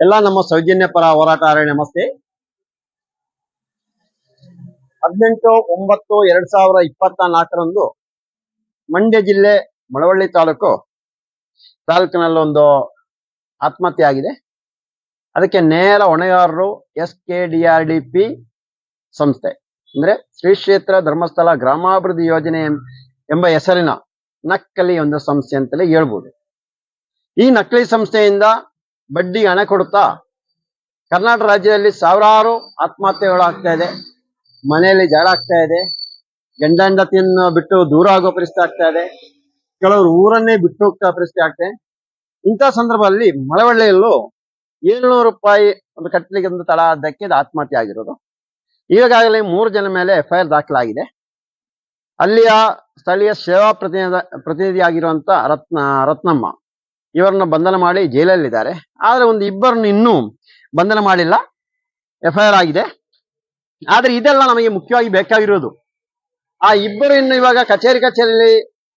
ಎಲ್ಲ ನಮ್ಮ ಸೌಜನ್ಯ ಪರ ಅರಣ್ಯ ನಮಸ್ತೆ. ಹದಿನೆಂಟು, ಒಂಬತ್ತು, ಎರಡ್ ಸಾವಿರ ಇಪ್ಪತ್ತ ನಾಲ್ಕರಂದು ಮಂಡ್ಯ ಜಿಲ್ಲೆ ಮಳವಳ್ಳಿ ತಾಲೂಕು ತಾಲೂಕಿನಲ್ಲೊಂದು ಆತ್ಮಹತ್ಯೆ ಆಗಿದೆ. ಅದಕ್ಕೆ ನೇರ ಹೊಣೆಗಾರರು S K D R D P ಸಂಸ್ಥೆ, ಅಂದ್ರೆ ಶ್ರೀ ಕ್ಷೇತ್ರ ಧರ್ಮಸ್ಥಳ ಗ್ರಾಮಾಭಿವೃದ್ಧಿ ಯೋಜನೆ ಎಂಬ ಹೆಸರಿನ ನಕ್ಕಲಿ ಒಂದು ಸಂಸ್ಥೆ ಅಂತಲೇ ಹೇಳ್ಬೋದು. ಈ ನಕಲಿ ಸಂಸ್ಥೆಯಿಂದ ಬಡ್ಡಿ ಹಣ ಕೊಡುತ್ತಾ? ಕರ್ನಾಟಕ ರಾಜ್ಯದಲ್ಲಿ ಸಾವಿರಾರು ಆತ್ಮಹತ್ಯೆಗಳಾಗ್ತಾ ಇದೆ. ಮನೆಯಲ್ಲಿ ಜಗಳ ಆಗ್ತಾ ಇದೆ. ಗಂಡ ಹೆಂಡತಿಯನ್ನು ಬಿಟ್ಟು ದೂರ ಆಗೋ ಪರಿಸ್ಥಿತಿ ಆಗ್ತಾ ಇದೆ. ಕೆಲವರು ಊರನ್ನೇ ಬಿಟ್ಟು ಹೋಗ್ತಾ ಪರಿಸ್ಥಿತಿ ಆಗ್ತಾ ಇದೆ. ಇಂಥ ಸಂದರ್ಭದಲ್ಲಿ ಮಳವಳ್ಳಿಯಲ್ಲೂ ಏಳ್ನೂರು ರೂಪಾಯಿ ಒಂದು ಕಟ್ಟಲಿಕ್ಕೆ ಒಂದು ಆದ್ದಕ್ಕೆ ಇದು ಆತ್ಮಹತ್ಯೆ ಆಗಿರೋದು. ಈಗಾಗಲೇ ಮೂರು ಜನ ಮೇಲೆ ಎಫ್ ಐ ಆರ್ ದಾಖಲಾಗಿದೆ. ಅಲ್ಲಿಯ ಸ್ಥಳೀಯ ಸೇವಾ ಪ್ರತಿನಿಧಿ ಆಗಿರುವಂತ ರತ್ನ ರತ್ನಮ್ಮ. ಇವರನ್ನು ಬಂಧನ ಮಾಡಿ ಜೈಲಲ್ಲಿದ್ದಾರೆ. ಆದ್ರೆ ಒಂದು ಇಬ್ಬರನ್ನು ಇನ್ನೂ ಬಂಧನ ಮಾಡಿಲ್ಲ. ಎಫ್ ಐ ಆರ್ ಆಗಿದೆ. ಆದ್ರೆ ಇದೆಲ್ಲ ನಮಗೆ ಮುಖ್ಯವಾಗಿ ಬೇಕಾಗಿರೋದು. ಆ ಇಬ್ಬರು ಇನ್ನು ಇವಾಗ ಕಚೇರಿ ಕಚೇರಿಯಲ್ಲಿ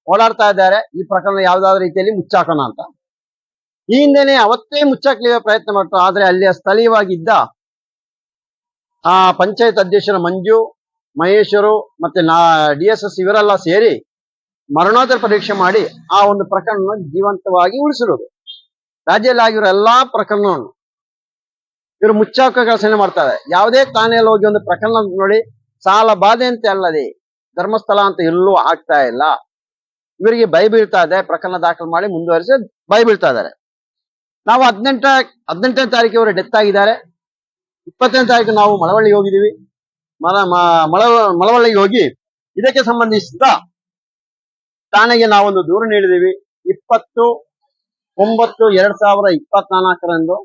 ಓಡಾಡ್ತಾ ಇದ್ದಾರೆ. ಈ ಪ್ರಕರಣ ಯಾವ್ದಾದ್ರು ರೀತಿಯಲ್ಲಿ ಮುಚ್ಚಾಕೋಣ ಅಂತ. ಈ ಹಿಂದೆನೆ ಅವತ್ತೇ ಮುಚ್ಚಾಕ್ಲಿಕ್ಕೆ ಪ್ರಯತ್ನ ಪಟ್ಟು ಆದ್ರೆ ಅಲ್ಲಿ ಸ್ಥಳೀಯವಾಗಿದ್ದ ಆ ಪಂಚಾಯತ್ ಅಧ್ಯಕ್ಷರ ಮಂಜು, ಮಹೇಶ್ವರು ಮತ್ತೆ ನಾ, ಡಿ ಎಸ್ ಎಸ್ ಇವರೆಲ್ಲ ಸೇರಿ ಮರಣೋತ್ತರ ಪರೀಕ್ಷೆ ಮಾಡಿ ಆ ಒಂದು ಪ್ರಕರಣ ಜೀವಂತವಾಗಿ ಉಳಿಸಿರೋದು. ರಾಜ್ಯದಲ್ಲಿ ಆಗಿರೋ ಎಲ್ಲಾ ಪ್ರಕರಣವನ್ನು ಇವರು ಮುಚ್ಚಾಕ ಕೆಲಸನೇ ಮಾಡ್ತಾರೆ. ಯಾವುದೇ ಠಾಣೆಯಲ್ಲಿ ಹೋಗಿ ಒಂದು ಪ್ರಕರಣ ನೋಡಿ, ಸಾಲ ಬಾಧೆ ಅಂತ ಅಲ್ಲದೆ ಧರ್ಮಸ್ಥಳ ಅಂತ ಎಲ್ಲೂ ಆಗ್ತಾ ಇಲ್ಲ. ಇವರಿಗೆ ಭಯ ಬೀಳ್ತಾ ಇದೆ, ಪ್ರಕರಣ ದಾಖಲು ಮಾಡಿ ಮುಂದುವರಿಸಿ ಭಯ ಬೀಳ್ತಾ ಇದ್ದಾರೆ. ನಾವು ಹದಿನೆಂಟ, ಹದಿನೆಂಟನೇ ತಾರೀಕು ಇವರು ಡೆತ್ ಆಗಿದ್ದಾರೆ. ಇಪ್ಪತ್ತನೇ ತಾರೀಕು ನಾವು ಮಳವಳ್ಳಿಗೆ ಹೋಗಿದ್ದೀವಿ. ಮಳವಳ್ಳಿಗೆ ಹೋಗಿ ಇದಕ್ಕೆ ಸಂಬಂಧಿಸಿದ ಠಾಣೆಗೆ ನಾವೊಂದು ದೂರು ನೀಡಿದ್ದೀವಿ ಇಪ್ಪತ್ತು, ಒಂಬತ್ತು, ಎರಡ್ ಸಾವಿರದ ಇಪ್ಪತ್ನಾಲ್ಕರಂದು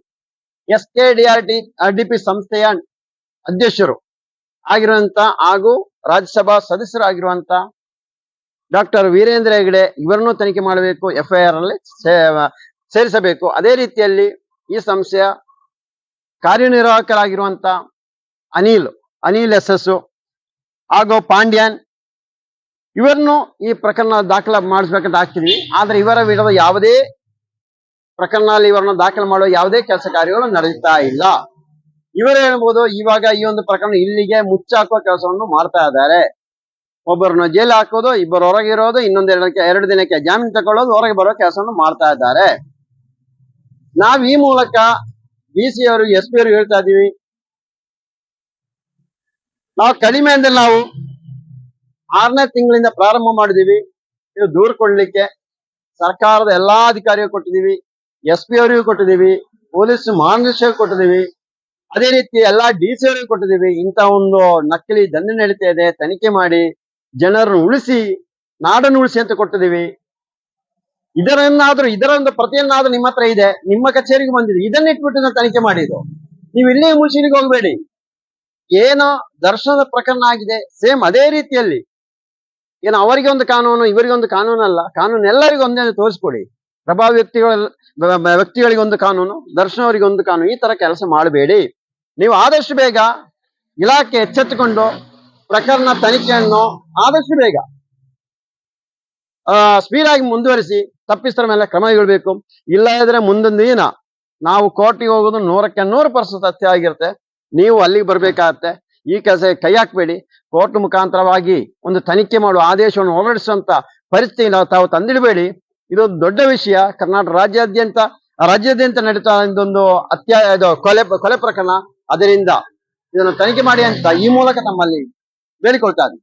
S K D R T, R D P ಸಂಸ್ಥೆಯ ಅಧ್ಯಕ್ಷರು ಆಗಿರುವಂತ ಹಾಗೂ ರಾಜ್ಯಸಭಾ ಸದಸ್ಯರಾಗಿರುವಂತ ಡಾಕ್ಟರ್ ವೀರೇಂದ್ರ ಹೆಗಡೆ ಇವರನ್ನು ತನಿಖೆ ಮಾಡಬೇಕು ಎಫ್ ಐ ಆರ್ ಅಲ್ಲಿ ಸೇರಿಸಬೇಕು. ಅದೇ ರೀತಿಯಲ್ಲಿ ಈ ಸಂಸ್ಥೆಯ ಕಾರ್ಯನಿರ್ವಾಹಕರಾಗಿರುವಂತ ಅನಿಲ್ ಅನಿಲ್ ಎಸ್ ಎಸ್ ಹಾಗೂ ಪಾಂಡ್ಯನ್ ಇವರನ್ನು ಈ ಪ್ರಕರಣ ದಾಖಲ ಮಾಡಿಸ್ಬೇಕಂತ ಹಾಕ್ತಿದ್ವಿ ಆದ್ರೆ ಇವರ ವಿರುದ್ಧ ಯಾವುದೇ ಪ್ರಕರಣದಲ್ಲಿ ಇವರನ್ನು ದಾಖಲು ಮಾಡುವ ಯಾವುದೇ ಕೆಲಸ ಕಾರ್ಯಗಳು ನಡೆಯುತ್ತಾ ಇಲ್ಲ. ಇವರು ಹೇಳ್ಬೋದು, ಇವಾಗ ಈ ಒಂದು ಪ್ರಕರಣ ಇಲ್ಲಿಗೆ ಮುಚ್ಚಾಕುವ ಕೆಲಸವನ್ನು ಮಾಡ್ತಾ ಇದ್ದಾರೆ. ಒಬ್ಬರನ್ನ ಜೈಲು ಹಾಕೋದು, ಇಬ್ಬರು ಹೊರಗೆ ಇರೋದು, ಇನ್ನೊಂದ್ ಎರಡಕ್ಕೆ ಎರಡು ದಿನಕ್ಕೆ ಜಾಮೀನು ತಗೊಳ್ಳೋದು, ಹೊರಗೆ ಬರೋ ಕೆಲಸವನ್ನು ಮಾಡ್ತಾ ಇದ್ದಾರೆ. ನಾವ್ ಈ ಮೂಲಕ ಡಿ ಸಿ ಅವರು, ಎಸ್ ಪಿ ಅವರು ಹೇಳ್ತಾ ಇದೀವಿ ನಾವು ಕಡಿಮೆ ಅಂದ್ರೆ ನಾವು. ಆರನೇ ತಿಂಗಳಿಂದ ಪ್ರಾರಂಭ ಮಾಡಿದೀವಿ. ನೀವು ದೂರ ಕೊಡ್ಲಿಕ್ಕೆ ಸರ್ಕಾರದ ಎಲ್ಲಾ ಅಧಿಕಾರಿಗೂ ಕೊಟ್ಟಿದೀವಿ. ಎಸ್ ಪಿ ಅವರಿಗೂ ಕೊಟ್ಟಿದೀವಿ. ಪೊಲೀಸ್ ಮಹಾನಿರ್ದೇಶಕ ಕೊಟ್ಟಿದೀವಿ. ಅದೇ ರೀತಿ ಎಲ್ಲಾ ಡಿ ಸಿ ಅವರಿಗೂ ಕೊಟ್ಟಿದೀವಿ. ಇಂತ ಒಂದು ನಕಲಿ ದಂಧೆ ನಡೀತಾ ಇದೆ. ತನಿಖೆ ಮಾಡಿ ಜನರನ್ನು ಉಳಿಸಿ, ನಾಡನ್ನು ಉಳಿಸಿ ಅಂತ ಕೊಟ್ಟಿದೀವಿ. ಇದರನ್ನಾದ್ರೂ ಇದರ ಒಂದು ಪ್ರತಿಯನ್ನಾದ್ರೂ ನಿಮ್ಮ ಹತ್ರ ಇದೆ. ನಿಮ್ಮ ಕಚೇರಿಗೆ ಬಂದಿದೆ. ಇದನ್ನ ಇಟ್ಬಿಟ್ಟು ನಾವು ತನಿಖೆ ಮಾಡಿದ್ದು. ನೀವು ಇಲ್ಲೇ ಮುಷಿನಿಗೆ ಹೋಗಬೇಡಿ. ಏನೋ ದರ್ಶನದ ಪ್ರಕರಣ ಆಗಿದೆ. ಸೇಮ್ ಅದೇ ರೀತಿಯಲ್ಲಿ ಏನು ಅವರಿಗೆ ಒಂದು ಕಾನೂನು, ಇವರಿಗೆ ಒಂದು ಕಾನೂನು ಅಲ್ಲ. ಕಾನೂನು ಎಲ್ಲರಿಗೂ ಒಂದೇ ತೋರಿಸ್ಕೊಡಿ. ಪ್ರಭಾವ ವ್ಯಕ್ತಿಗಳ ವ್ಯಕ್ತಿಗಳಿಗೆ ಒಂದು ಕಾನೂನು, ದರ್ಶನ ಅವರಿಗೆ ಒಂದು ಕಾನೂನು, ಈ ತರ ಕೆಲಸ ಮಾಡಬೇಡಿ. ನೀವು ಆದಷ್ಟು ಬೇಗ ಇಲಾಖೆ ಎಚ್ಚೆತ್ತುಕೊಂಡು ಪ್ರಕರಣ ತನಿಖೆಯನ್ನು ಆದಷ್ಟು ಬೇಗ ಸ್ಪೀಡ್ ಆಗಿ ಮುಂದುವರಿಸಿ ತಪ್ಪಿಸ್ತರ ಮೇಲೆ ಕ್ರಮ ಕೈಗೊಳ್ಬೇಕು. ಇಲ್ಲ ಇದ್ರೆ ಮುಂದೊಂದು ದಿನ ನಾವು ಕೋರ್ಟಿಗೆ ಹೋಗೋದು ನೂರಕ್ಕೆ ನೂರು ಪರ್ಸೆಂಟ್ ಸತ್ಯ ಆಗಿರುತ್ತೆ. ನೀವು ಅಲ್ಲಿಗೆ ಬರ್ಬೇಕಾಗತ್ತೆ. ಈ ಕೆಲಸ ಕೈ ಹಾಕ್ಬೇಡಿ. ಕೋರ್ಟ್ ಮುಖಾಂತರವಾಗಿ ಒಂದು ತನಿಖೆ ಮಾಡುವ ಆದೇಶವನ್ನು ಹೊರಡಿಸುವಂತ ಪರಿಸ್ಥಿತಿ ತಾವು ತಂದಿಡಬೇಡಿ. ಇದೊಂದು ದೊಡ್ಡ ವಿಷಯ. ಕರ್ನಾಟಕ ರಾಜ್ಯಾದ್ಯಂತ ರಾಜ್ಯಾದ್ಯಂತ ನಡೀತಾ ಇದೊಂದು ಅತ್ಯಾ, ಇದು ಕೊಲೆ ಕೊಲೆ ಪ್ರಕರಣ. ಅದರಿಂದ ಇದನ್ನು ತನಿಖೆ ಮಾಡಿ ಅಂತ ಈ ಮೂಲಕ ತಮ್ಮಲ್ಲಿ ಇದ್ದೀನಿ.